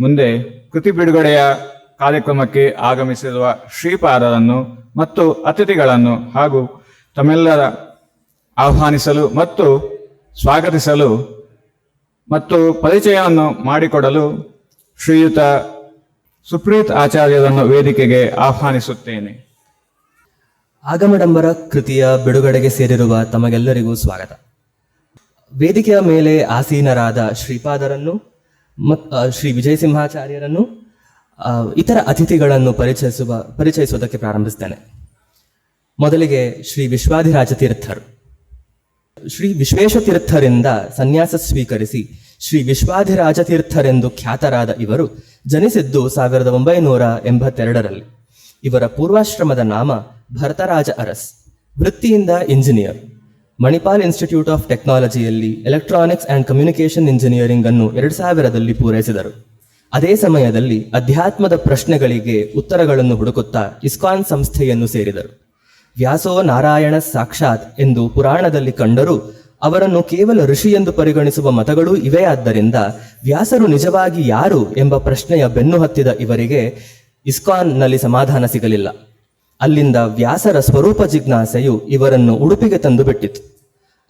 ಮುಂದೆ ಕೃತಿ ಬಿಡುಗಡೆಯ ಕಾರ್ಯಕ್ರಮಕ್ಕೆ ಆಗಮಿಸಿರುವ ಶ್ರೀಪಾದರನ್ನು ಮತ್ತು ಅತಿಥಿಗಳನ್ನು ಹಾಗೂ ತಮ್ಮೆಲ್ಲರ ಆಹ್ವಾನಿಸಲು ಮತ್ತು ಸ್ವಾಗತಿಸಲು ಮತ್ತು ಪರಿಚಯವನ್ನು ಮಾಡಿಕೊಡಲು ಶ್ರೀಯುತ ಸುಪ್ರೀತ್ ಆಚಾರ್ಯರನ್ನು ವೇದಿಕೆಗೆ ಆಹ್ವಾನಿಸುತ್ತೇನೆ. ಆಗಮಡಂಬರ ಕೃತಿಯ ಬಿಡುಗಡೆಗೆ ಸೇರಿರುವ ತಮಗೆಲ್ಲರಿಗೂ ಸ್ವಾಗತ. ವೇದಿಕೆಯ ಮೇಲೆ ಆಸೀನರಾದ ಶ್ರೀಪಾದರನ್ನು ಮತ್ ಶ್ರೀ ವಿಜಯ ಸಿಂಹಾಚಾರ್ಯರನ್ನು ಇತರ ಅತಿಥಿಗಳನ್ನು ಪರಿಚಯಿಸುವ, ಪರಿಚಯಿಸುವುದಕ್ಕೆ ಪ್ರಾರಂಭಿಸ್ತೇನೆ. ಮೊದಲಿಗೆ ಶ್ರೀ ವಿಶ್ವಾದಿರಾಜ ತೀರ್ಥರು. ಶ್ರೀ ವಿಶ್ವೇಶ ತೀರ್ಥರಿಂದ ಸನ್ಯಾಸ ಸ್ವೀಕರಿಸಿ ಶ್ರೀ ವಿಶ್ವಾದಿರಾಜ ತೀರ್ಥರೆಂದು ಖ್ಯಾತರಾದ ಇವರು ಜನಿಸಿದ್ದು ಸಾವಿರದ ಒಂಬೈನೂರ ಎಂಬತ್ತೆರಡರಲ್ಲಿ. ಇವರ ಪೂರ್ವಾಶ್ರಮದ ನಾಮ ಭರತರಾಜ ಅರಸ್. ವೃತ್ತಿಯಿಂದ ಇಂಜಿನಿಯರ್. ಮಣಿಪಾಲ್ ಇನ್ಸ್ಟಿಟ್ಯೂಟ್ ಆಫ್ ಟೆಕ್ನಾಲಜಿಯಲ್ಲಿ ಎಲೆಕ್ಟ್ರಾನಿಕ್ಸ್ ಅಂಡ್ ಕಮ್ಯುನಿಕೇಷನ್ ಇಂಜಿನಿಯರಿಂಗ್ ಅನ್ನು ಎರಡು ಸಾವಿರದಲ್ಲಿ ಪೂರೈಸಿದರು. ಅದೇ ಸಮಯದಲ್ಲಿ ಅಧ್ಯಾತ್ಮದ ಪ್ರಶ್ನೆಗಳಿಗೆ ಉತ್ತರಗಳನ್ನು ಹುಡುಕುತ್ತಾ ಇಸ್ಕಾನ್ ಸಂಸ್ಥೆಯನ್ನು ಸೇರಿದರು. ವ್ಯಾಸೋ ನಾರಾಯಣ ಸಾಕ್ಷಾತ್ ಎಂದು ಪುರಾಣದಲ್ಲಿ ಕಂಡರೂ ಅವರನ್ನು ಕೇವಲ ಋಷಿ ಎಂದು ಪರಿಗಣಿಸುವ ಮತಗಳೂ ಇವೆ. ಆದ್ದರಿಂದ ವ್ಯಾಸರು ನಿಜವಾಗಿ ಯಾರು ಎಂಬ ಪ್ರಶ್ನೆಯ ಬೆನ್ನು ಹತ್ತಿದ ಇವರಿಗೆ ಇಸ್ಕಾನ್ನಲ್ಲಿ ಸಮಾಧಾನ ಸಿಗಲಿಲ್ಲ. ಅಲ್ಲಿಂದ ವ್ಯಾಸರ ಸ್ವರೂಪ ಜಿಜ್ಞಾಸೆಯು ಇವರನ್ನು ಉಡುಪಿಗೆ ತಂದು ಬಿಟ್ಟಿತು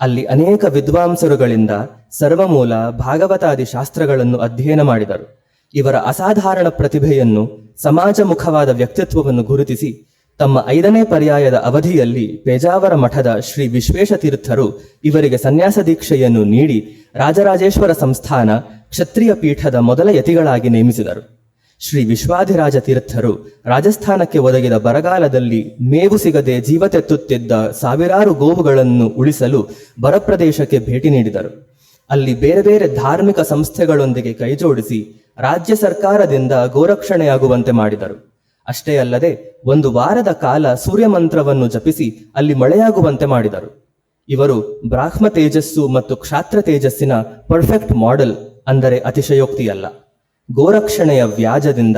ಅಲ್ಲಿ ಅನೇಕ ವಿದ್ವಾಂಸರುಗಳಿಂದ ಸರ್ವಮೂಲ ಭಾಗವತಾದಿ ಶಾಸ್ತ್ರಗಳನ್ನು ಅಧ್ಯಯನ ಮಾಡಿದರು. ಇವರ ಅಸಾಧಾರಣ ಪ್ರತಿಭೆಯನ್ನು ಸಮಾಜಮುಖವಾದ ವ್ಯಕ್ತಿತ್ವವನ್ನು ಗುರುತಿಸಿ ತಮ್ಮ ಐದನೇ ಪರ್ಯಾಯದ ಅವಧಿಯಲ್ಲಿ ಪೇಜಾವರ ಮಠದ ಶ್ರೀ ವಿಶ್ವೇಶ ತೀರ್ಥರು ಇವರಿಗೆ ಸನ್ಯಾಸ ದೀಕ್ಷೆಯನ್ನು ನೀಡಿ ರಾಜರಾಜೇಶ್ವರ ಸಂಸ್ಥಾನ ಕ್ಷತ್ರಿಯ ಪೀಠದ ಮೊದಲ ಯತಿಗಳಾಗಿ ನೇಮಿಸಿದರು. ಶ್ರೀ ವಿಶ್ವಾದಿರಾಜ ತೀರ್ಥರು ರಾಜಸ್ಥಾನಕ್ಕೆ ಒದಗಿದ ಬರಗಾಲದಲ್ಲಿ ಮೇವು ಸಿಗದೆ ಜೀವತೆತ್ತುತ್ತಿದ್ದ ಸಾವಿರಾರು ಗೋವುಗಳನ್ನು ಉಳಿಸಲು ಬರಪ್ರದೇಶಕ್ಕೆ ಭೇಟಿ ನೀಡಿದರು. ಅಲ್ಲಿ ಬೇರೆ ಬೇರೆ ಧಾರ್ಮಿಕ ಸಂಸ್ಥೆಗಳೊಂದಿಗೆ ಕೈಜೋಡಿಸಿ ರಾಜ್ಯ ಸರ್ಕಾರದಿಂದ ಗೋರಕ್ಷಣೆಯಾಗುವಂತೆ ಮಾಡಿದರು. ಅಷ್ಟೇ ಅಲ್ಲದೆ ಒಂದು ವಾರದ ಕಾಲ ಸೂರ್ಯ ಮಂತ್ರವನ್ನು ಜಪಿಸಿ ಅಲ್ಲಿ ಮಳೆಯಾಗುವಂತೆ ಮಾಡಿದರು. ಇವರು ಬ್ರಾಹ್ಮ ತೇಜಸ್ಸು ಮತ್ತು ಕ್ಷಾತ್ರ ತೇಜಸ್ಸಿನ ಪರ್ಫೆಕ್ಟ್ ಮಾಡೆಲ್ ಅಂದರೆ ಅತಿಶಯೋಕ್ತಿಯಲ್ಲ. ಗೋರಕ್ಷಣೆಯ ವ್ಯಾಜದಿಂದ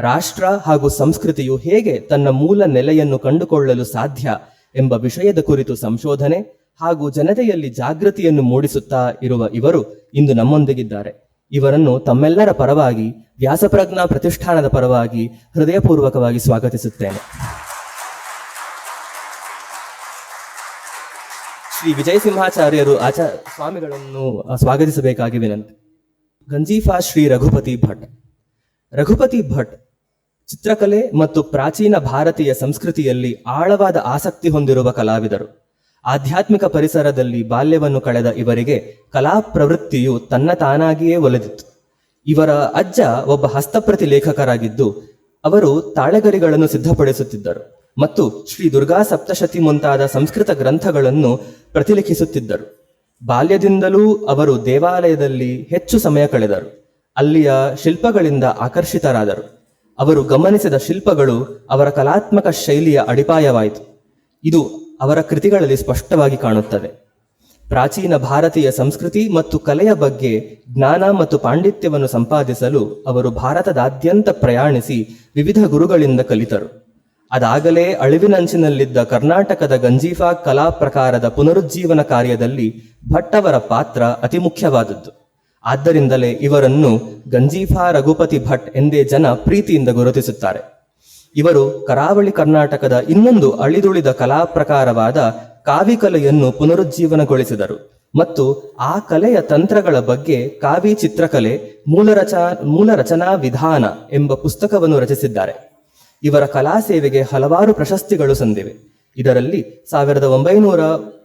ರಾಷ್ಟ್ರ ಹಾಗೂ ಸಂಸ್ಕೃತಿಯು ಹೇಗೆ ತನ್ನ ಮೂಲ ನೆಲೆಯನ್ನು ಕಂಡುಕೊಳ್ಳಲು ಸಾಧ್ಯ ಎಂಬ ವಿಷಯದ ಕುರಿತು ಸಂಶೋಧನೆ ಹಾಗೂ ಜನತೆಯಲ್ಲಿ ಜಾಗೃತಿಯನ್ನು ಮೂಡಿಸುತ್ತಾ ಇರುವ ಇವರು ಇಂದು ನಮ್ಮೊಂದಿಗಿದ್ದಾರೆ. ಇವರನ್ನು ತಮ್ಮೆಲ್ಲರ ಪರವಾಗಿ, ವ್ಯಾಸಪ್ರಜ್ಞಾ ಪ್ರತಿಷ್ಠಾನದ ಪರವಾಗಿ ಹೃದಯಪೂರ್ವಕವಾಗಿ ಸ್ವಾಗತಿಸುತ್ತೇನೆ. ಶ್ರೀ ವಿಜಯ ಸಿಂಹಾಚಾರ್ಯರು ಆಚಾರ ಸ್ವಾಮಿಗಳನ್ನು ಸ್ವಾಗತಿಸಬೇಕಾಗಿ ವಿನಂತಿ. ಗಂಜೀಫಾ ಶ್ರೀ ರಘುಪತಿ ಭಟ್. ರಘುಪತಿ ಭಟ್ ಚಿತ್ರಕಲೆ ಮತ್ತು ಪ್ರಾಚೀನ ಭಾರತೀಯ ಸಂಸ್ಕೃತಿಯಲ್ಲಿ ಆಳವಾದ ಆಸಕ್ತಿ ಹೊಂದಿರುವ ಕಲಾವಿದರು. ಆಧ್ಯಾತ್ಮಿಕ ಪರಿಸರದಲ್ಲಿ ಬಾಲ್ಯವನ್ನು ಕಳೆದ ಇವರಿಗೆ ಕಲಾ ಪ್ರವೃತ್ತಿಯು ತನ್ನ ತಾನಾಗಿಯೇ ಒಲಿದಿತ್ತು. ಇವರ ಅಜ್ಜ ಒಬ್ಬ ಹಸ್ತಪ್ರತಿ ಲೇಖಕರಾಗಿದ್ದು, ಅವರು ತಾಳೆಗರಿಗಳನ್ನು ಸಿದ್ಧಪಡಿಸುತ್ತಿದ್ದರು ಮತ್ತು ಶ್ರೀ ದುರ್ಗಾ ಸಪ್ತಶತಿ ಮುಂತಾದ ಸಂಸ್ಕೃತ ಗ್ರಂಥಗಳನ್ನು ಪ್ರತಿಲಿಖಿಸುತ್ತಿದ್ದರು. ಬಾಲ್ಯದಿಂದಲೂ ಅವರು ದೇವಾಲಯದಲ್ಲಿ ಹೆಚ್ಚು ಸಮಯ ಕಳೆದರು. ಅಲ್ಲಿಯ ಶಿಲ್ಪಗಳಿಂದ ಆಕರ್ಷಿತರಾದರು. ಅವರು ಗಮನಿಸಿದ ಶಿಲ್ಪಗಳು ಅವರ ಕಲಾತ್ಮಕ ಶೈಲಿಯ ಅಡಿಪಾಯವಾಯಿತು. ಇದು ಅವರ ಕೃತಿಗಳಲ್ಲಿ ಸ್ಪಷ್ಟವಾಗಿ ಕಾಣುತ್ತದೆ. ಪ್ರಾಚೀನ ಭಾರತೀಯ ಸಂಸ್ಕೃತಿ ಮತ್ತು ಕಲೆಯ ಬಗ್ಗೆ ಜ್ಞಾನ ಮತ್ತು ಪಾಂಡಿತ್ಯವನ್ನು ಸಂಪಾದಿಸಲು ಅವರು ಭಾರತದಾದ್ಯಂತ ಪ್ರಯಾಣಿಸಿ ವಿವಿಧ ಗುರುಗಳಿಂದ ಕಲಿತರು. ಅದಾಗಲೇ ಅಳಿವಿನಂಚಿನಲ್ಲಿದ್ದ ಕರ್ನಾಟಕದ ಗಂಜೀಫಾ ಕಲಾ ಪ್ರಕಾರದ ಪುನರುಜ್ಜೀವನ ಕಾರ್ಯದಲ್ಲಿ ಭಟ್ ಅವರ ಪಾತ್ರ ಅತಿ ಮುಖ್ಯವಾದದ್ದು. ಆದ್ದರಿಂದಲೇ ಇವರನ್ನು ಗಂಜೀಫಾ ರಘುಪತಿ ಭಟ್ ಎಂದೇ ಜನ ಪ್ರೀತಿಯಿಂದ ಗುರುತಿಸುತ್ತಾರೆ. ಇವರು ಕರಾವಳಿ ಕರ್ನಾಟಕದ ಇನ್ನೊಂದು ಅಳಿದುಳಿದ ಕಲಾ ಪ್ರಕಾರವಾದ ಕಾವಿಕಲೆಯನ್ನು ಪುನರುಜ್ಜೀವನಗೊಳಿಸಿದರು ಮತ್ತು ಆ ಕಲೆಯ ತಂತ್ರಗಳ ಬಗ್ಗೆ ಕಾವಿ ಚಿತ್ರಕಲೆ ಮೂಲ ರಚ, ಮೂಲ ರಚನಾ ವಿಧಾನ ಎಂಬ ಪುಸ್ತಕವನ್ನು ರಚಿಸಿದ್ದಾರೆ. ಇವರ ಕಲಾ ಸೇವೆಗೆ ಹಲವಾರು ಪ್ರಶಸ್ತಿಗಳು ಸಂದಿವೆ. ಇದರಲ್ಲಿ ಸಾವಿರದ ಒಂಬೈನೂರ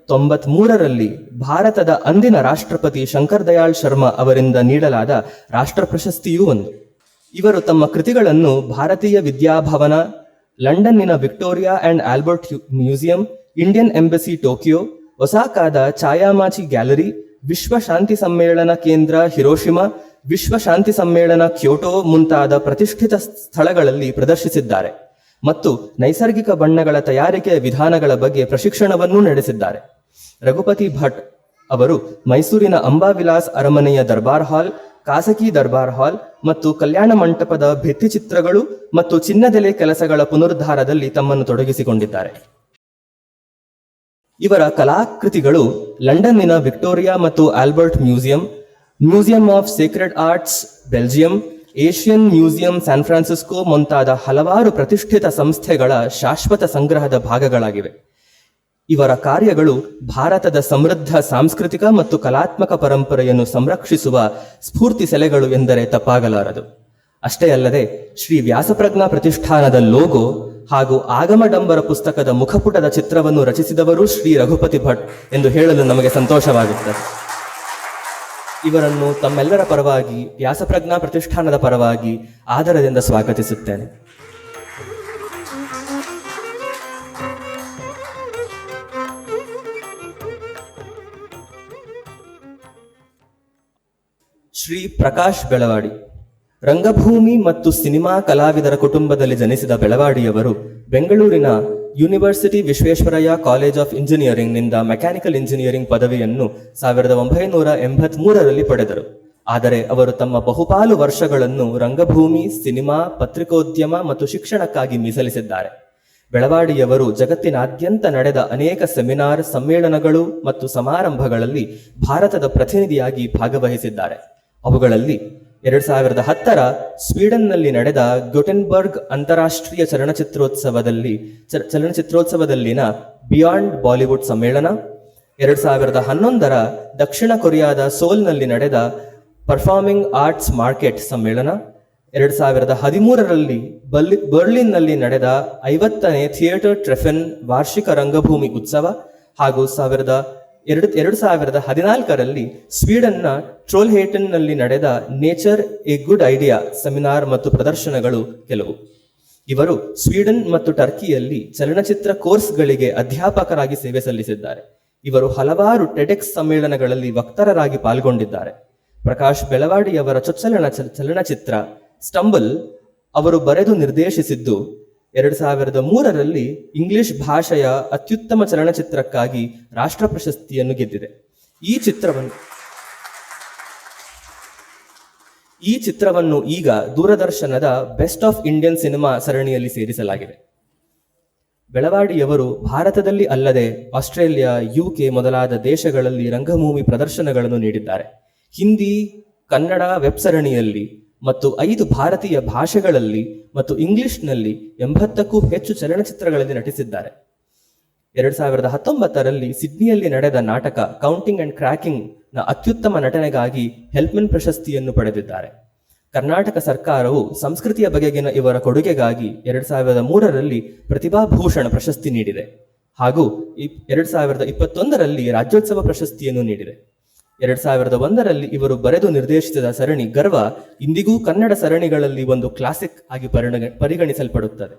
ತೊಂಬತ್ ಮೂರರಲ್ಲಿ ಭಾರತದ ಅಂದಿನ ರಾಷ್ಟ್ರಪತಿ ಶಂಕರ್ ದಯಾಳ್ ಶರ್ಮಾ ಅವರಿಂದ ನೀಡಲಾದ ರಾಷ್ಟ್ರ ಪ್ರಶಸ್ತಿಯೂ ಒಂದು. ಇವರು ತಮ್ಮ ಕೃತಿಗಳನ್ನು Bharatiya Vidyabhavan, ಲಂಡನ್ನಿನ Victoria and Albert museum, Indian embassy Tokyo, ಒಸಾಕಾದ ಛಾಯಾಮಾಚಿ gallery, ವಿಶ್ವ ಶಾಂತಿ ಸಮ್ಮೇಳನ ಕೇಂದ್ರ ಹಿರೋಶಿಮಾ ವಿಶ್ವ ಶಾಂತಿ ಸಮ್ಮೇಳನ ಕ್ಯೋಟೋ ಮುಂತಾದ ಪ್ರತಿಷ್ಠಿತ ಸ್ಥಳಗಳಲ್ಲಿ ಪ್ರದರ್ಶಿಸಿದ್ದಾರೆ ಮತ್ತು ನೈಸರ್ಗಿಕ ಬಣ್ಣಗಳ ತಯಾರಿಕೆಯ ವಿಧಾನಗಳ ಬಗ್ಗೆ ಪ್ರಶಿಕ್ಷಣವನ್ನೂ ನಡೆಸಿದ್ದಾರೆ. ರಘುಪತಿ ಭಟ್ ಅವರು ಮೈಸೂರಿನ ಅಂಬಾವಿಲಾಸ್ ಅರಮನೆಯ ದರ್ಬಾರ್ ಹಾಲ್, ಖಾಸಗಿ ದರ್ಬಾರ್ ಹಾಲ್ ಮತ್ತು ಕಲ್ಯಾಣ ಮಂಟಪದ ಭಿತ್ತಿಚಿತ್ರಗಳು ಮತ್ತು ಚಿನ್ನದೆಲೆ ಕೆಲಸಗಳ ಪುನರುದ್ಧಾರದಲ್ಲಿ ತಮ್ಮನ್ನು ತೊಡಗಿಸಿಕೊಂಡಿದ್ದಾರೆ. ಇವರ ಕಲಾಕೃತಿಗಳು ಲಂಡನ್ನಿನ ವಿಕ್ಟೋರಿಯಾ ಮತ್ತು Albert museum museum of sacred arts Belgium Asian museum San Francisco ಮುಂತಾದ ಹಲವಾರು ಪ್ರತಿಷ್ಠಿತ ಸಂಸ್ಥೆಗಳ ಶಾಶ್ವತ ಸಂಗ್ರಹದ ಭಾಗಗಳಾಗಿವೆ. ಇವರ ಕಾರ್ಯಗಳು ಭಾರತದ ಸಮೃದ್ಧ ಸಾಂಸ್ಕೃತಿಕ ಮತ್ತು ಕಲಾತ್ಮಕ ಪರಂಪರೆಯನ್ನು ಸಂರಕ್ಷಿಸುವ ಸ್ಫೂರ್ತಿ ಸೆಲೆಗಳು ಎಂದರೆ ತಪ್ಪಾಗಲಾರದು. ಅಷ್ಟೇ ಅಲ್ಲದೆ, ಶ್ರೀ ವ್ಯಾಸಪ್ರಜ್ಞಾ ಪ್ರತಿಷ್ಠಾನದ ಲೋಗೋ ಹಾಗೂ ಆಗಮಡಂಬರ ಪುಸ್ತಕದ ಮುಖಪುಟದ ಚಿತ್ರವನ್ನು ರಚಿಸಿದವರು ಶ್ರೀ ರಘುಪತಿ ಭಟ್ ಎಂದು ಹೇಳಲು ನಮಗೆ ಸಂತೋಷವಾಗುತ್ತದೆ. ಇವರನ್ನು ತಮ್ಮೆಲ್ಲರ ಪರವಾಗಿ, ವ್ಯಾಸಪ್ರಜ್ಞಾ ಪ್ರತಿಷ್ಠಾನದ ಪರವಾಗಿ ಆದರದಿಂದ ಸ್ವಾಗತಿಸುತ್ತೇನೆ. ಶ್ರೀ ಪ್ರಕಾಶ್ ಬೆಳವಾಡಿ, ರಂಗಭೂಮಿ ಮತ್ತು ಸಿನಿಮಾ ಕಲಾವಿದರ ಕುಟುಂಬದಲ್ಲಿ ಜನಿಸಿದ ಬೆಳವಾಡಿಯವರು ಬೆಂಗಳೂರಿನ ಯೂನಿವರ್ಸಿಟಿ ವಿಶ್ವೇಶ್ವರಯ್ಯ ಕಾಲೇಜ್ ಆಫ್ ಇಂಜಿನಿಯರಿಂಗ್ನಿಂದ ಮೆಕ್ಯಾನಿಕಲ್ ಇಂಜಿನಿಯರಿಂಗ್ ಪದವಿಯನ್ನು ಸಾವಿರದ ಒಂಬೈನೂರ ಎಂಬತ್ಮೂರರಲ್ಲಿ ಪಡೆದರು. ಆದರೆ ಅವರು ತಮ್ಮ ಬಹುಪಾಲು ವರ್ಷಗಳನ್ನು ರಂಗಭೂಮಿ, ಸಿನಿಮಾ, ಪತ್ರಿಕೋದ್ಯಮ ಮತ್ತು ಶಿಕ್ಷಣಕ್ಕಾಗಿ ಮೀಸಲಿಸಿದ್ದಾರೆ. ಬೆಳವಾಡಿಯವರು ಜಗತ್ತಿನಾದ್ಯಂತ ನಡೆದ ಅನೇಕ ಸೆಮಿನಾರ್, ಸಮ್ಮೇಳನಗಳು ಮತ್ತು ಸಮಾರಂಭಗಳಲ್ಲಿ ಭಾರತದ ಪ್ರತಿನಿಧಿಯಾಗಿ ಭಾಗವಹಿಸಿದ್ದಾರೆ. ಅವುಗಳಲ್ಲಿ ಎರಡ್ ಸಾವಿರದ ಹತ್ತರ ಸ್ವೀಡನ್ನಲ್ಲಿ ನಡೆದ ಗೊಟೆನ್ಬರ್ಗ್ ಅಂತಾರಾಷ್ಟ್ರೀಯ ಚಲನಚಿತ್ರೋತ್ಸವದಲ್ಲಿ ಚಲನಚಿತ್ರೋತ್ಸವದಲ್ಲಿನ ಬಿಯಾಂಡ್ ಬಾಲಿವುಡ್ ಸಮ್ಮೇಳನ. ಎರಡ್ ಸಾವಿರದ ಹನ್ನೊಂದರ ದಕ್ಷಿಣ ಕೊರಿಯಾದ ಸೋಲ್ನಲ್ಲಿ ನಡೆದ ಪರ್ಫಾರ್ಮಿಂಗ್ ಆರ್ಟ್ಸ್ ಮಾರ್ಕೆಟ್ ಸಮ್ಮೇಳನ. ಎರಡ್ ಸಾವಿರದ ಹದಿಮೂರರಲ್ಲಿ ಬಲ್ಲಿ ಬರ್ಲಿನ್ನಲ್ಲಿ ನಡೆದ ಐವತ್ತನೇ ಥಿಯೇಟರ್ ಟ್ರೆಫೆನ್ ವಾರ್ಷಿಕ ರಂಗಭೂಮಿ ಉತ್ಸವ ಹಾಗೂ ಸಾವಿರದ ಎರಡು ಎರಡು ಸಾವಿರದ ಹದಿನಾಲ್ಕರಲ್ಲಿ ಸ್ವೀಡನ್ನ ಟ್ರೋಲ್ಹೇಟನ್ನಲ್ಲಿ ನಡೆದ nature a good idea seminar ಮತ್ತು ಪ್ರದರ್ಶನಗಳು ಕೆಲವು. ಇವರು ಸ್ವೀಡನ್ ಮತ್ತು ಟರ್ಕಿಯಲ್ಲಿ ಚಲನಚಿತ್ರ ಕೋರ್ಸ್ಗಳಿಗೆ ಅಧ್ಯಾಪಕರಾಗಿ ಸೇವೆ ಸಲ್ಲಿಸಿದ್ದಾರೆ. ಇವರು ಹಲವಾರು ಟೆಡೆಕ್ಸ್ ಸಮ್ಮೇಳನಗಳಲ್ಲಿ ವಕ್ತಾರರಾಗಿ ಪಾಲ್ಗೊಂಡಿದ್ದಾರೆ. ಪ್ರಕಾಶ್ ಬೆಳವಾಡಿಯವರ ಚೊಚ್ಚಲನ ಚಲ- ಚಲನಚಿತ್ರ ಸ್ಟಂಬಲ್ ಅವರು ಬರೆದು ನಿರ್ದೇಶಿಸಿದ್ದು ಎರಡು ಸಾವಿರದ ಮೂರರಲ್ಲಿ ಇಂಗ್ಲಿಷ್ ಭಾಷೆಯ ಅತ್ಯುತ್ತಮ ಚಲನಚಿತ್ರಕ್ಕಾಗಿ ರಾಷ್ಟ್ರ ಪ್ರಶಸ್ತಿಯನ್ನು ಗೆದ್ದಿದೆ. ಈ ಚಿತ್ರವನ್ನು ಈ ಚಿತ್ರವನ್ನು ಈಗ ದೂರದರ್ಶನದ ಬೆಸ್ಟ್ ಆಫ್ ಇಂಡಿಯನ್ ಸಿನಿಮಾ ಸರಣಿಯಲ್ಲಿ ಸೇರಿಸಲಾಗಿದೆ. ಬೆಳವಾಡಿಯವರು ಭಾರತದಲ್ಲಿ ಅಲ್ಲದೆ ಆಸ್ಟ್ರೇಲಿಯಾ ಯುಕೆ ಮೊದಲಾದ ದೇಶಗಳಲ್ಲಿ ರಂಗಭೂಮಿ ಪ್ರದರ್ಶನಗಳನ್ನು ನೀಡಿದ್ದಾರೆ. ಹಿಂದಿ, ಕನ್ನಡ ವೆಬ್ ಸರಣಿಯಲ್ಲಿ ಮತ್ತು ಐದು ಭಾರತೀಯ ಭಾಷೆಗಳಲ್ಲಿ ಮತ್ತು ಇಂಗ್ಲಿಷ್ನಲ್ಲಿ ಎಂಬತ್ತಕ್ಕೂ ಹೆಚ್ಚು ಚಲನಚಿತ್ರಗಳಲ್ಲಿ ನಟಿಸಿದ್ದಾರೆ. ಎರಡ್ ಸಾವಿರದ ಹತ್ತೊಂಬತ್ತರಲ್ಲಿ ಸಿಡ್ನಿಯಲ್ಲಿ ನಡೆದ ನಾಟಕ ಕೌಂಟಿಂಗ್ ಅಂಡ್ ಕ್ರ್ಯಾಕಿಂಗ್ನ ಅತ್ಯುತ್ತಮ ನಟನೆಗಾಗಿ ಹೆಲ್ಪ್ಮೆನ್ ಪ್ರಶಸ್ತಿಯನ್ನು ಪಡೆದಿದ್ದಾರೆ. ಕರ್ನಾಟಕ ಸರ್ಕಾರವು ಸಂಸ್ಕೃತಿಯ ಬಗೆಗಿನ ಇವರ ಕೊಡುಗೆಗಾಗಿ ಎರಡ್ ಸಾವಿರದ ಮೂರರಲ್ಲಿ ಪ್ರತಿಭಾಭೂಷಣ ಪ್ರಶಸ್ತಿ ನೀಡಿದೆ. ಹಾಗೂ ಎರಡ್ ಸಾವಿರದ ಇಪ್ಪತ್ತೊಂದರಲ್ಲಿ ರಾಜ್ಯೋತ್ಸವ ಪ್ರಶಸ್ತಿಯನ್ನು ನೀಡಿದೆ. ಎರಡ್ ಸಾವಿರದ ಒಂದರಲ್ಲಿ ಇವರು ಬರೆದು ನಿರ್ದೇಶಿಸಿದ ಸರಣಿ ಗರ್ವ ಇಂದಿಗೂ ಕನ್ನಡ ಸರಣಿಗಳಲ್ಲಿ ಒಂದು ಕ್ಲಾಸಿಕ್ ಆಗಿ ಪರಿಗಣಿಸಲ್ಪಡುತ್ತದೆ.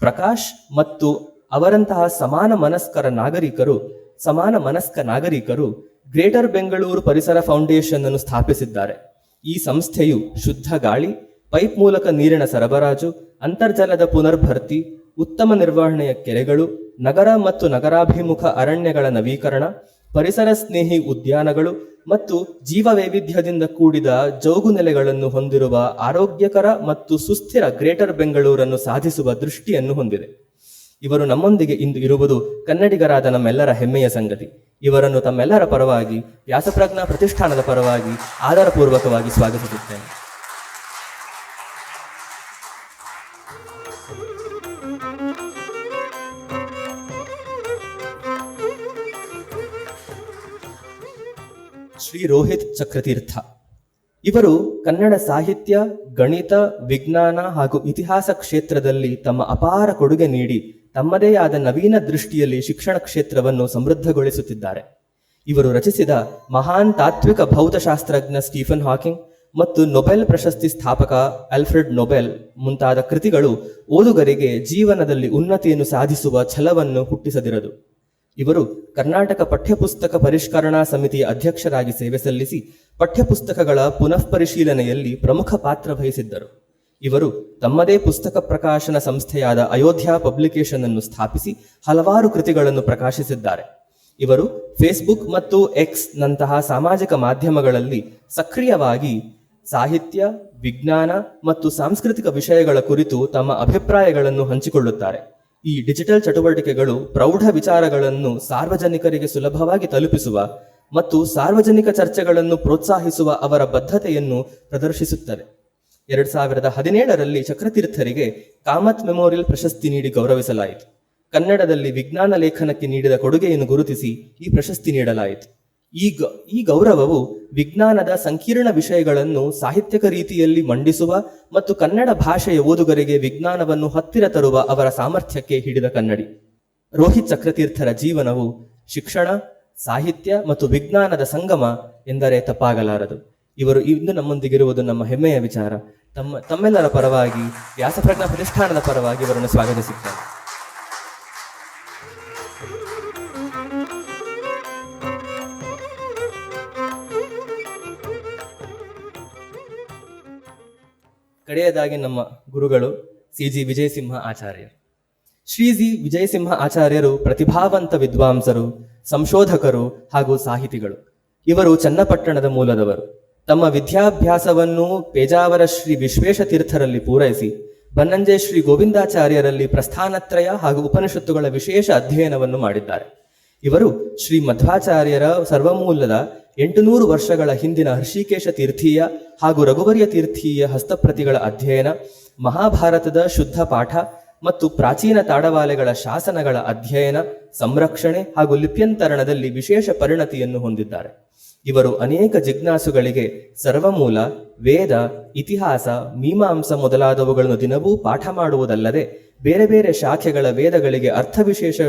ಪ್ರಕಾಶ್ ಮತ್ತು ಅವರಂತಹ ಸಮಾನ ಮನಸ್ಕರ ನಾಗರಿಕರು, ಸಮಾನ ಮನಸ್ಕ ನಾಗರಿಕರು ಗ್ರೇಟರ್ ಬೆಂಗಳೂರು ಪರಿಸರ ಫೌಂಡೇಶನ್ ಅನ್ನು ಸ್ಥಾಪಿಸಿದ್ದಾರೆ. ಈ ಸಂಸ್ಥೆಯು ಶುದ್ಧ ಗಾಳಿ, ಪೈಪ್ ಮೂಲಕ ನೀರಿನ ಸರಬರಾಜು, ಅಂತರ್ಜಲದ ಪುನರ್ಭರ್ತಿ, ಉತ್ತಮ ನಿರ್ವಹಣೆಯ ಕೆರೆಗಳು, ನಗರ ಮತ್ತು ನಗರಾಭಿಮುಖ ಅರಣ್ಯಗಳ ನವೀಕರಣ ಪರಿಸರ ಸ್ನೇಹಿ ಉದ್ಯಾನಗಳು ಮತ್ತು ಜೀವ ವೈವಿಧ್ಯದಿಂದ ಕೂಡಿದ ಜೌಗು ನೆಲೆಗಳನ್ನು ಹೊಂದಿರುವ ಆರೋಗ್ಯಕರ ಮತ್ತು ಸುಸ್ಥಿರ ಗ್ರೇಟರ್ ಬೆಂಗಳೂರನ್ನು ಸಾಧಿಸುವ ದೃಷ್ಟಿಯನ್ನು ಹೊಂದಿದೆ. ಇವರು ನಮ್ಮೊಂದಿಗೆ ಇಂದು ಇರುವುದು ಕನ್ನಡಿಗರಾದ ನಮ್ಮೆಲ್ಲರ ಹೆಮ್ಮೆಯ ಸಂಗತಿ. ಇವರನ್ನು ತಮ್ಮೆಲ್ಲರ ಪರವಾಗಿ, ವ್ಯಾಸಪ್ರಜ್ಞಾ ಪ್ರತಿಷ್ಠಾನದ ಪರವಾಗಿ ಆಧಾರಪೂರ್ವಕವಾಗಿ ಸ್ವಾಗತಿಸುತ್ತೇನೆ. ಶ್ರೀ ರೋಹಿತ್ ಚಕ್ರತೀರ್ಥ. ಇವರು ಕನ್ನಡ ಸಾಹಿತ್ಯ, ಗಣಿತ, ವಿಜ್ಞಾನ ಹಾಗೂ ಇತಿಹಾಸ ಕ್ಷೇತ್ರದಲ್ಲಿ ತಮ್ಮ ಅಪಾರ ಕೊಡುಗೆ ನೀಡಿ ತಮ್ಮದೇ ಆದ ನವೀನ ದೃಷ್ಟಿಯಲ್ಲಿ ಶಿಕ್ಷಣ ಕ್ಷೇತ್ರವನ್ನು ಸಮೃದ್ಧಗೊಳಿಸುತ್ತಿದ್ದಾರೆ. ಇವರು ರಚಿಸಿದ ಮಹಾನ್ ತಾತ್ವಿಕ ಭೌತಶಾಸ್ತ್ರಜ್ಞ ಸ್ಟೀಫನ್ ಹಾಕಿಂಗ್ ಮತ್ತು ನೊಬೆಲ್ ಪ್ರಶಸ್ತಿ ಸ್ಥಾಪಕ ಆಲ್ಫ್ರೆಡ್ ನೊಬೆಲ್ ಮುಂತಾದ ಕೃತಿಗಳು ಓದುಗರಿಗೆ ಜೀವನದಲ್ಲಿ ಉನ್ನತಿಯನ್ನು ಸಾಧಿಸುವ ಛಲವನ್ನು ಹುಟ್ಟಿಸದಿರದು. ಇವರು ಕರ್ನಾಟಕ ಪಠ್ಯಪುಸ್ತಕ ಪರಿಷ್ಕರಣಾ ಸಮಿತಿಯ ಅಧ್ಯಕ್ಷರಾಗಿ ಸೇವೆ ಸಲ್ಲಿಸಿ ಪಠ್ಯಪುಸ್ತಕಗಳ ಪುನಃ ಪರಿಶೀಲನೆಯಲ್ಲಿ ಪ್ರಮುಖ ಪಾತ್ರ ವಹಿಸಿದ್ದರು. ಇವರು ತಮ್ಮದೇ ಪುಸ್ತಕ ಪ್ರಕಾಶನ ಸಂಸ್ಥೆಯಾದ ಅಯೋಧ್ಯ ಪಬ್ಲಿಕೇಶನ್ ಅನ್ನು ಸ್ಥಾಪಿಸಿ ಹಲವಾರು ಕೃತಿಗಳನ್ನು ಪ್ರಕಾಶಿಸಿದ್ದಾರೆ. ಇವರು ಫೇಸ್ಬುಕ್ ಮತ್ತು ಎಕ್ಸ್ ನಂತಹ ಸಾಮಾಜಿಕ ಮಾಧ್ಯಮಗಳಲ್ಲಿ ಸಕ್ರಿಯವಾಗಿ ಸಾಹಿತ್ಯ, ವಿಜ್ಞಾನ ಮತ್ತು ಸಾಂಸ್ಕೃತಿಕ ವಿಷಯಗಳ ಕುರಿತು ತಮ್ಮ ಅಭಿಪ್ರಾಯಗಳನ್ನು ಹಂಚಿಕೊಳ್ಳುತ್ತಾರೆ. ಈ ಡಿಜಿಟಲ್ ಚಟುವಟಿಕೆಗಳು ಪ್ರೌಢ ವಿಚಾರಗಳನ್ನು ಸಾರ್ವಜನಿಕರಿಗೆ ಸುಲಭವಾಗಿ ತಲುಪಿಸುವ ಮತ್ತು ಸಾರ್ವಜನಿಕ ಚರ್ಚೆಗಳನ್ನು ಪ್ರೋತ್ಸಾಹಿಸುವ ಅವರ ಬದ್ಧತೆಯನ್ನು ಪ್ರದರ್ಶಿಸುತ್ತವೆ. ಎರಡ್ ಸಾವಿರದ ಹದಿನೇಳರಲ್ಲಿ ಚಕ್ರತೀರ್ಥರಿಗೆ ಕಾಮತ್ ಮೆಮೋರಿಯಲ್ ಪ್ರಶಸ್ತಿ ನೀಡಿ ಗೌರವಿಸಲಾಯಿತು. ಕನ್ನಡದಲ್ಲಿ ವಿಜ್ಞಾನ ಲೇಖನಕ್ಕೆ ನೀಡಿದ ಕೊಡುಗೆಯನ್ನು ಗುರುತಿಸಿ ಈ ಪ್ರಶಸ್ತಿ ನೀಡಲಾಯಿತು. ಈ ಗ- ಈ ಗೌರವವು ವಿಜ್ಞಾನದ ಸಂಕೀರ್ಣ ವಿಷಯಗಳನ್ನು ಸಾಹಿತ್ಯಕ ರೀತಿಯಲ್ಲಿ ಮಂಡಿಸುವ ಮತ್ತು ಕನ್ನಡ ಭಾಷೆಯ ಓದುಗರಿಗೆ ವಿಜ್ಞಾನವನ್ನು ಹತ್ತಿರ ತರುವ ಅವರ ಸಾಮರ್ಥ್ಯಕ್ಕೆ ಹಿಡಿದ ಕನ್ನಡಿ. ರೋಹಿತ್ ಚಕ್ರತೀರ್ಥರ ಜೀವನವು ಶಿಕ್ಷಣ, ಸಾಹಿತ್ಯ ಮತ್ತು ವಿಜ್ಞಾನದ ಸಂಗಮ ಎಂದರೆ ತಪ್ಪಾಗಲಾರದು. ಇವರು ಇಂದು ನಮ್ಮೊಂದಿಗಿರುವುದು ನಮ್ಮ ಹೆಮ್ಮೆಯ ವಿಚಾರ. ತಮ್ಮ, ತಮ್ಮೆಲ್ಲರ ಪರವಾಗಿ, ವ್ಯಾಸಪ್ರಜ್ಞಾ ಪ್ರತಿಷ್ಠಾನದ ಪರವಾಗಿ ಇವರನ್ನು ಸ್ವಾಗತಿಸುತ್ತೇನೆ. ಕಡೆಯದಾಗಿ ನಮ್ಮ ಗುರುಗಳು ಸಿ ಜಿ ವಿಜಯಸಿಂಹ ಆಚಾರ್ಯರು. ಶ್ರೀ ಜಿ ವಿಜಯಸಿಂಹ ಆಚಾರ್ಯರು ಪ್ರತಿಭಾವಂತ ವಿದ್ವಾಂಸರು, ಸಂಶೋಧಕರು ಹಾಗೂ ಸಾಹಿತಿಗಳು. ಇವರು ಚನ್ನಪಟ್ಟಣದ ಮೂಲದವರು. ತಮ್ಮ ವಿದ್ಯಾಭ್ಯಾಸವನ್ನು ಪೇಜಾವರ ಶ್ರೀ ವಿಶ್ವೇಶ ತೀರ್ಥರಲ್ಲಿ ಪೂರೈಸಿ, ಬನ್ನಂಜೆ ಶ್ರೀ ಗೋವಿಂದಾಚಾರ್ಯರಲ್ಲಿ ಪ್ರಸ್ಥಾನತ್ರಯ ಹಾಗೂ ಉಪನಿಷತ್ತುಗಳ ವಿಶೇಷ ಅಧ್ಯಯನವನ್ನು ಮಾಡಿದ್ದಾರೆ. ಇವರು ಶ್ರೀ ಮಧ್ವಾಚಾರ್ಯರ ಸರ್ವಮೂಲದ ಎಂಟುನೂರು ವರ್ಷಗಳ ಹಿಂದಿನ ಹರ್ಷಿಕೇಶ ತೀರ್ಥೀಯ ಹಾಗೂ ರಘುವರ್ಯ ತೀರ್ಥೀಯ ಹಸ್ತಪ್ರತಿಗಳ ಅಧ್ಯಯನ, ಮಹಾಭಾರತದ ಶುದ್ಧ ಪಾಠ ಮತ್ತು ಪ್ರಾಚೀನ ತಾಡವಾಲೆಗಳ ಶಾಸನಗಳ ಅಧ್ಯಯನ, ಸಂರಕ್ಷಣೆ ಹಾಗೂ ಲಿಪ್ಯಂತರಣದಲ್ಲಿ ವಿಶೇಷ ಪರಿಣತಿಯನ್ನು ಹೊಂದಿದ್ದಾರೆ. ಇವರು ಅನೇಕ ಜಿಜ್ಞಾಸುಗಳಿಗೆ ಸರ್ವಮೂಲ, ವೇದ, ಇತಿಹಾಸ, ಮೀಮಾಂಸ ಮೊದಲಾದವುಗಳನ್ನು ದಿನವೂ ಪಾಠ ಮಾಡುವುದಲ್ಲದೆ ಬೇರೆ ಬೇರೆ ಶಾಖೆಗಳ ವೇದಗಳಿಗೆ ಅರ್ಥ ವಿಶೇಷ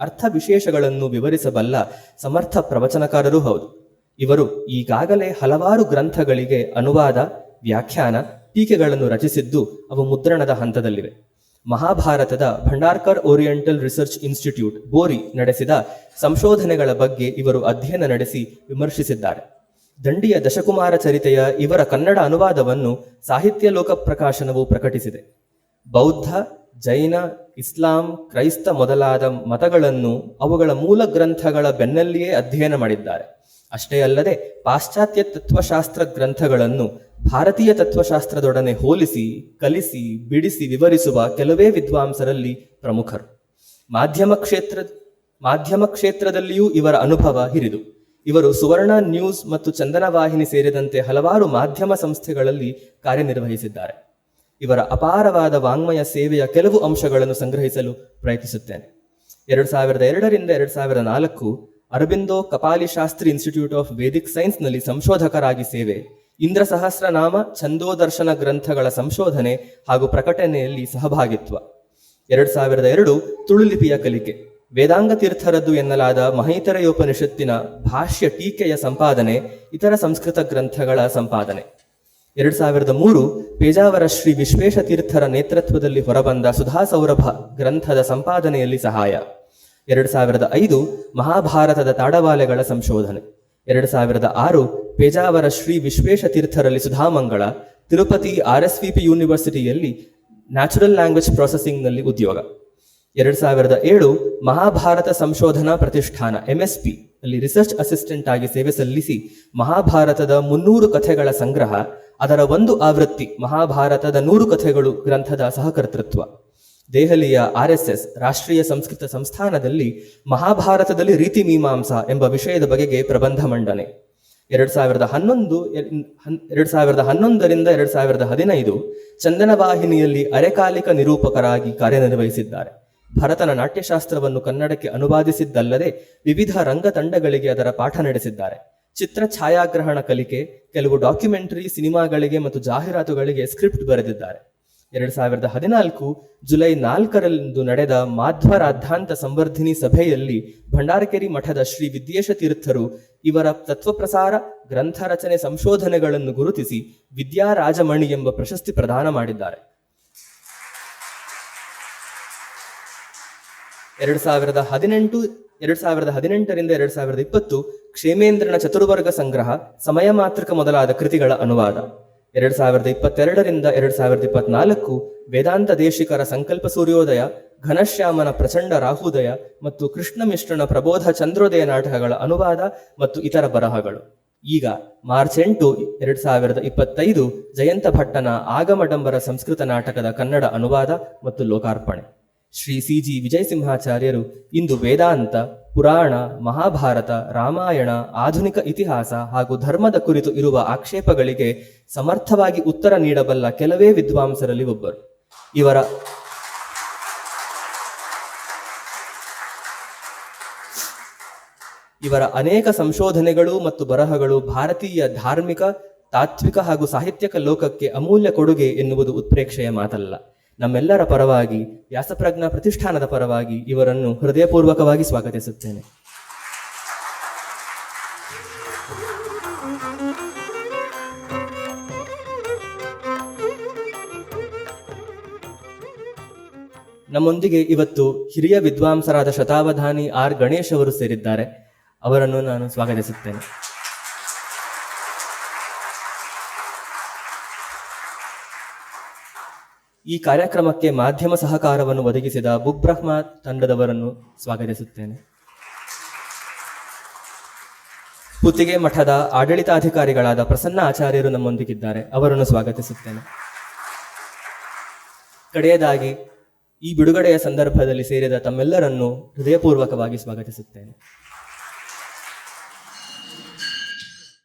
ಅರ್ಥ ವಿಶೇಷಗಳನ್ನು ವಿವರಿಸಬಲ್ಲ ಸಮರ್ಥ ಪ್ರವಚನಕಾರರೂ ಹೌದು. ಇವರು ಈಗಾಗಲೇ ಹಲವಾರು ಗ್ರಂಥಗಳಿಗೆ ಅನುವಾದ, ವ್ಯಾಖ್ಯಾನ, ಟೀಕೆಗಳನ್ನು ರಚಿಸಿದ್ದು ಅವು ಮುದ್ರಣದ ಹಂತದಲ್ಲಿವೆ. ಮಹಾಭಾರತದ Bhandarkar Oriental Research Institute, BORI, ನಡೆಸಿದ ಸಂಶೋಧನೆಗಳ ಬಗ್ಗೆ ಇವರು ಅಧ್ಯಯನ ನಡೆಸಿ ವಿಮರ್ಶಿಸಿದ್ದಾರೆ. ದಂಡಿಯ ದಶಕುಮಾರ ಚರಿತೆಯ ಇವರ ಕನ್ನಡ ಅನುವಾದವನ್ನು ಸಾಹಿತ್ಯ ಲೋಕ ಪ್ರಕಾಶನವು ಪ್ರಕಟಿಸಿದೆ. ಬೌದ್ಧ ಜೈನ, ಇಸ್ಲಾಂ, ಕ್ರೈಸ್ತ ಮೊದಲಾದ ಮತಗಳನ್ನು ಅವುಗಳ ಮೂಲ ಗ್ರಂಥಗಳ ಬೆನ್ನಲ್ಲಿಯೇ ಅಧ್ಯಯನ ಮಾಡಿದ್ದಾರೆ. ಅಷ್ಟೇ ಅಲ್ಲದೆ ಪಾಶ್ಚಾತ್ಯ ತತ್ವಶಾಸ್ತ್ರ ಗ್ರಂಥಗಳನ್ನು ಭಾರತೀಯ ತತ್ವಶಾಸ್ತ್ರದೊಡನೆ ಹೋಲಿಸಿ, ಕಲಿಸಿ, ಬಿಡಿಸಿ ವಿವರಿಸುವ ಕೆಲವೇ ವಿದ್ವಾಂಸರಲ್ಲಿ ಪ್ರಮುಖರು. ಮಾಧ್ಯಮ ಕ್ಷೇತ್ರ, ಮಾಧ್ಯಮ ಕ್ಷೇತ್ರದಲ್ಲಿಯೂ ಇವರ ಅನುಭವ ಹಿರಿದು. ಇವರು ಸುವರ್ಣ ನ್ಯೂಸ್ ಮತ್ತು ಚಂದನ ವಾಹಿನಿ ಸೇರಿದಂತೆ ಹಲವಾರು ಮಾಧ್ಯಮ ಸಂಸ್ಥೆಗಳಲ್ಲಿ ಕಾರ್ಯನಿರ್ವಹಿಸಿದ್ದಾರೆ. ಇವರ ಅಪಾರವಾದ ವಾಂಗ್ಮಯ ಸೇವೆಯ ಕೆಲವು ಅಂಶಗಳನ್ನು ಸಂಗ್ರಹಿಸಲು ಪ್ರಯತ್ನಿಸುತ್ತೇನೆ. ಎರಡು ಸಾವಿರದ ಎರಡರಿಂದ ಎರಡು ಸಾವಿರದ ನಾಲ್ಕು Aurobindo Kapali Shastri institute of Vedic ಸೈನ್ಸ್ನಲ್ಲಿ ಸಂಶೋಧಕರಾಗಿ ಸೇವೆ, ಇಂದ್ರ ಸಹಸ್ರನಾಮ ಛಂದೋದರ್ಶನ ಗ್ರಂಥಗಳ ಸಂಶೋಧನೆ ಹಾಗೂ ಪ್ರಕಟಣೆಯಲ್ಲಿ ಸಹಭಾಗಿತ್ವ. ಎರಡು ಸಾವಿರದ ಎರಡು ತುಳುಲಿಪಿಯ ಕಲಿಕೆ. ವೇದಾಂಗ ತೀರ್ಥರದ್ದು ಎನ್ನಲಾದ ಮಹೈತರೆಯೋಪನಿಷತ್ತಿನ ಭಾಷ್ಯ ಟೀಕೆಯ ಸಂಪಾದನೆ, ಇತರ ಸಂಸ್ಕೃತ ಗ್ರಂಥಗಳ ಸಂಪಾದನೆ. ಎರಡ್ ಸಾವಿರದ ಮೂರು ಪೇಜಾವರ ಶ್ರೀ ವಿಶ್ವೇಶ ತೀರ್ಥರ ನೇತೃತ್ವದಲ್ಲಿ ಹೊರಬಂದ ಸುಧಾ ಸೌರಭ ಗ್ರಂಥದ ಸಂಪಾದನೆಯಲ್ಲಿ ಸಹಾಯ. ಎರಡ್ ಸಾವಿರದ ಐದು ಮಹಾಭಾರತದ ತಾಡವಾಲೆಗಳ ಸಂಶೋಧನೆ. ಎರಡ್ ಸಾವಿರದ ಆರು Pejavara Shri Vishwesha ತೀರ್ಥರಲ್ಲಿ Sudhamangala Tirupati R S V P ಯೂನಿವರ್ಸಿಟಿಯಲ್ಲಿ natural language ಪ್ರೊಸೆಸಿಂಗ್ನಲ್ಲಿ ಉದ್ಯೋಗ. ಎರಡ್ ಸಾವಿರದ ಏಳು ಮಹಾಭಾರತ ಸಂಶೋಧನಾ ಪ್ರತಿಷ್ಠಾನ ಎಂಎಸ್ಪಿ ಅಲ್ಲಿ ರಿಸರ್ಚ್ ಅಸಿಸ್ಟೆಂಟ್ ಆಗಿ ಸೇವೆ ಸಲ್ಲಿಸಿ ಮಹಾಭಾರತದ ಮುನ್ನೂರು ಕಥೆಗಳ ಸಂಗ್ರಹ, ಅದರ ಒಂದು ಆವೃತ್ತಿ ಮಹಾಭಾರತದ ನೂರು ಕಥೆಗಳು ಗ್ರಂಥದ ಸಹಕರ್ತೃತ್ವ. ದೆಹಲಿಯ ಆರ್ ಎಸ್ ಎಸ್ ರಾಷ್ಟ್ರೀಯ ಸಂಸ್ಕೃತ ಸಂಸ್ಥಾನದಲ್ಲಿ ಮಹಾಭಾರತದಲ್ಲಿ ರೀತಿ ಮೀಮಾಂಸಾ ಎಂಬ ವಿಷಯದ ಬಗೆಗೆ ಪ್ರಬಂಧ ಮಂಡನೆ. ಎರಡ್ ಸಾವಿರದ ಹನ್ನೊಂದು ಎರಡ್ ಸಾವಿರದ ಹನ್ನೊಂದರಿಂದ ಎರಡ್ ಸಾವಿರದ ಹದಿನೈದು ಚಂದನ ವಾಹಿನಿಯಲ್ಲಿ ಅರೆಕಾಲಿಕ ನಿರೂಪಕರಾಗಿ ಕಾರ್ಯನಿರ್ವಹಿಸಿದ್ದಾರೆ. ಭರತನ ನಾಟ್ಯಶಾಸ್ತ್ರವನ್ನು ಕನ್ನಡಕ್ಕೆ ಅನುವಾದಿಸಿದ್ದಲ್ಲದೆ ವಿವಿಧ ರಂಗತಂಡಗಳಿಗೆ ಅದರ ಪಾಠ ನಡೆಸಿದ್ದಾರೆ. ಚಿತ್ರ ಛಾಯಾಗ್ರಹಣ ಕಲಿಕೆ, ಕೆಲವು ಡಾಕ್ಯುಮೆಂಟರಿ ಸಿನಿಮಾಗಳಿಗೆ ಮತ್ತು ಜಾಹೀರಾತುಗಳಿಗೆ ಸ್ಕ್ರಿಪ್ಟ್ ಬರೆದಿದ್ದಾರೆ. ಎರಡ್ ಸಾವಿರದ ಹದಿನಾಲ್ಕು ಜುಲೈ ನಾಲ್ಕರಂದು ನಡೆದ ಮಾಧ್ವ ರಾಧಾಂತ ಸಂವರ್ಧಿನಿ ಸಭೆಯಲ್ಲಿ ಭಂಡಾರಕೆರೆ ಮಠದ ಶ್ರೀ ವಿದ್ಯೇಶ ತೀರ್ಥರು ಇವರ ತತ್ವಪ್ರಸಾರ, ಗ್ರಂಥ ರಚನೆ ಸಂಶೋಧನೆಗಳನ್ನು ಗುರುತಿಸಿ ವಿದ್ಯಾರಾಜಮಣಿ ಎಂಬ ಪ್ರಶಸ್ತಿ ಪ್ರದಾನ ಮಾಡಿದ್ದಾರೆ. ಎರಡ್ ಸಾವಿರದ ಹದಿನೆಂಟು, ಎರಡ್ ಸಾವಿರದ ಹದಿನೆಂಟರಿಂದ ಎರಡ್ ಸಾವಿರದ ಇಪ್ಪತ್ತು ಕ್ಷೇಮೇಂದ್ರನ ಚತುರ್ವರ್ಗ ಸಂಗ್ರಹ ಸಮಯ ಮಾತೃಕ ಮೊದಲಾದ ಕೃತಿಗಳ ಅನುವಾದ. ಎರಡ್ ಸಾವಿರದ ಇಪ್ಪತ್ತೆರಡರಿಂದ ಎರಡ್ ಸಾವಿರದ ಇಪ್ಪತ್ನಾಲ್ಕು ವೇದಾಂತ ದೇಶಿಕರ ಸಂಕಲ್ಪ ಸೂರ್ಯೋದಯ, ಘನಶ್ಯಾಮನ ಪ್ರಚಂಡ ರಾಹುದಯ ಮತ್ತು ಕೃಷ್ಣ ಮಿಶ್ರನ ಪ್ರಬೋಧ ಚಂದ್ರೋದಯ ನಾಟಕಗಳ ಅನುವಾದ ಮತ್ತು ಇತರ ಬರಹಗಳು. ಈಗ ಮಾರ್ಚ್ ಎಂಟು, ಎರಡ್ ಸಾವಿರದ ಇಪ್ಪತ್ತೈದು ಜಯಂತ ಭಟ್ಟನ ಆಗಮಡಂಬರ ಸಂಸ್ಕೃತ ನಾಟಕದ ಕನ್ನಡ ಅನುವಾದ ಮತ್ತು ಲೋಕಾರ್ಪಣೆ. ಶ್ರೀ ಸಿ ಜಿ ವಿಜಯಸಿಂಹಾಚಾರ್ಯರು ಇಂದು ವೇದಾಂತ, ಪುರಾಣ, ಮಹಾಭಾರತ, ರಾಮಾಯಣ, ಆಧುನಿಕ ಇತಿಹಾಸ ಹಾಗೂ ಧರ್ಮದ ಕುರಿತು ಇರುವ ಆಕ್ಷೇಪಗಳಿಗೆ ಸಮರ್ಥವಾಗಿ ಉತ್ತರ ನೀಡಬಲ್ಲ ಕೆಲವೇ ವಿದ್ವಾಂಸರಲ್ಲಿ ಒಬ್ಬರು. ಇವರ ಇವರ ಅನೇಕ ಸಂಶೋಧನೆಗಳು ಮತ್ತು ಬರಹಗಳು ಭಾರತೀಯ ಧಾರ್ಮಿಕ, ತಾತ್ವಿಕ ಹಾಗೂ ಸಾಹಿತ್ಯಕ ಲೋಕಕ್ಕೆ ಅಮೂಲ್ಯ ಕೊಡುಗೆ ಎನ್ನುವುದು ಉತ್ಪ್ರೇಕ್ಷೆಯ ಮಾತಲ್ಲ. ನಮ್ಮೆಲ್ಲರ ಪರವಾಗಿ, ವ್ಯಾಸಪ್ರಜ್ಞಾ ಪ್ರತಿಷ್ಠಾನದ ಪರವಾಗಿ ಇವರನ್ನು ಹೃದಯಪೂರ್ವಕವಾಗಿ ಸ್ವಾಗತಿಸುತ್ತೇನೆ. ನಮ್ಮೊಂದಿಗೆ ಇವತ್ತು ಹಿರಿಯ ವಿದ್ವಾಂಸರಾದ ಶತಾವಧಾನಿ ಆರ್ ಗಣೇಶ್ ಅವರು ಸೇರಿದ್ದಾರೆ. ಅವರನ್ನು ನಾನು ಸ್ವಾಗತಿಸುತ್ತೇನೆ. ಈ ಕಾರ್ಯಕ್ರಮಕ್ಕೆ ಮಾಧ್ಯಮ ಸಹಕಾರವನ್ನು ಒದಗಿಸಿದ ಬುಕ್ಬ್ರಹ್ಮ ತಂಡದವರನ್ನು ಸ್ವಾಗತಿಸುತ್ತೇನೆ. ಪುತ್ತಿಗೆ ಮಠದ ಆಡಳಿತಾಧಿಕಾರಿಗಳಾದ ಪ್ರಸನ್ನ ಆಚಾರ್ಯರು ನಮ್ಮೊಂದಿಗಿದ್ದಾರೆ. ಅವರನ್ನು ಸ್ವಾಗತಿಸುತ್ತೇನೆ. ಕಡೆಯದಾಗಿ ಈ ಬಿಡುಗಡೆಯ ಸಂದರ್ಭದಲ್ಲಿ ಸೇರಿದ ತಮ್ಮೆಲ್ಲರನ್ನು ಹೃದಯಪೂರ್ವಕವಾಗಿ ಸ್ವಾಗತಿಸುತ್ತೇನೆ.